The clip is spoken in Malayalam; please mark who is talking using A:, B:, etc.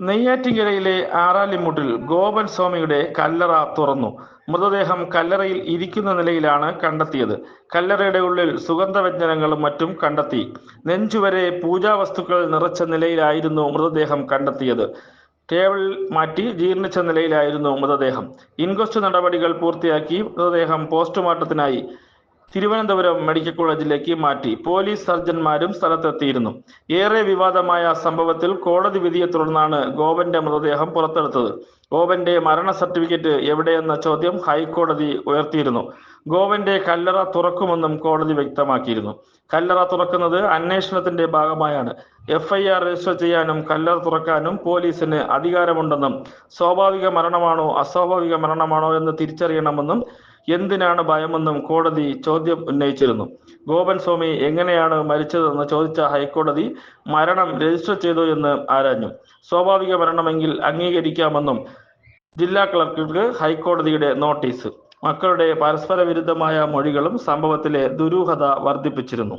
A: നെയ്യാറ്റിൻകരയിലെ ആറാലിമുട്ടിൽ ഗോപൻ സ്വാമിയുടെ കല്ലറ തുറന്നു. മൃതദേഹം കല്ലറയിൽ ഇരിക്കുന്ന നിലയിലാണ് കണ്ടെത്തിയത്. കല്ലറയുടെ ഉള്ളിൽ സുഗന്ധവ്യഞ്ജനങ്ങളും മറ്റും കണ്ടെത്തി. നെഞ്ചുവരെ പൂജാവസ്തുക്കൾ നിറച്ച നിലയിലായിരുന്നു മൃതദേഹം കണ്ടെത്തിയത്. ടേബിൾ മാറ്റി ജീർണിച്ച നിലയിലായിരുന്നു മൃതദേഹം. ഇൻക്വസ്റ്റ് നടപടികൾ പൂർത്തിയാക്കി മൃതദേഹം പോസ്റ്റ്മോർട്ടത്തിനായി തിരുവനന്തപുരം മെഡിക്കൽ കോളേജിലേക്ക് മാറ്റി പോലീസ് സർജന്മാരും സ്ഥലത്തെത്തിയിരുന്നു. ഏറെ വിവാദമായ സംഭവത്തിൽ കോടതി വിധിയെ തുടർന്നാണ് ഗോപന്റെ മൃതദേഹം പുറത്തെടുത്തത്. ഗോപന്റെ മരണ സർട്ടിഫിക്കറ്റ് എവിടെയെന്ന ചോദ്യം ഹൈക്കോടതി ഉയർത്തിയിരുന്നു. ഗോവന്റെ കല്ലറ തുറക്കുമെന്നും കോടതി വ്യക്തമാക്കിയിരുന്നു. കല്ലറ തുറക്കുന്നത് അന്വേഷണത്തിന്റെ ഭാഗമായാണ്. എഫ്ഐആർ രജിസ്റ്റർ ചെയ്യാനും കല്ലറ തുറക്കാനും പോലീസിന് അധികാരമുണ്ടെന്നും സ്വാഭാവിക മരണമാണോ അസ്വാഭാവിക മരണമാണോ എന്ന് തിരിച്ചറിയണമെന്നും എന്തിനാണ് ഭയമെന്നും കോടതി ചോദ്യം ഉന്നയിച്ചിരുന്നു. ഗോപൻ സ്വാമി എങ്ങനെയാണ് മരിച്ചതെന്ന് ചോദിച്ച ഹൈക്കോടതി മരണം രജിസ്റ്റർ ചെയ്തു എന്ന് ആരാഞ്ഞു. സ്വാഭാവിക മരണമെങ്കിൽ അംഗീകരിക്കാമെന്നും ജില്ലാ കളക്ടർക്ക് ഹൈക്കോടതിയുടെ നോട്ടീസ്. മക്കളുടെ പരസ്പര വിരുദ്ധമായ മൊഴികളും സംഭവത്തിലെ ദുരൂഹത വർദ്ധിപ്പിച്ചിരുന്നു.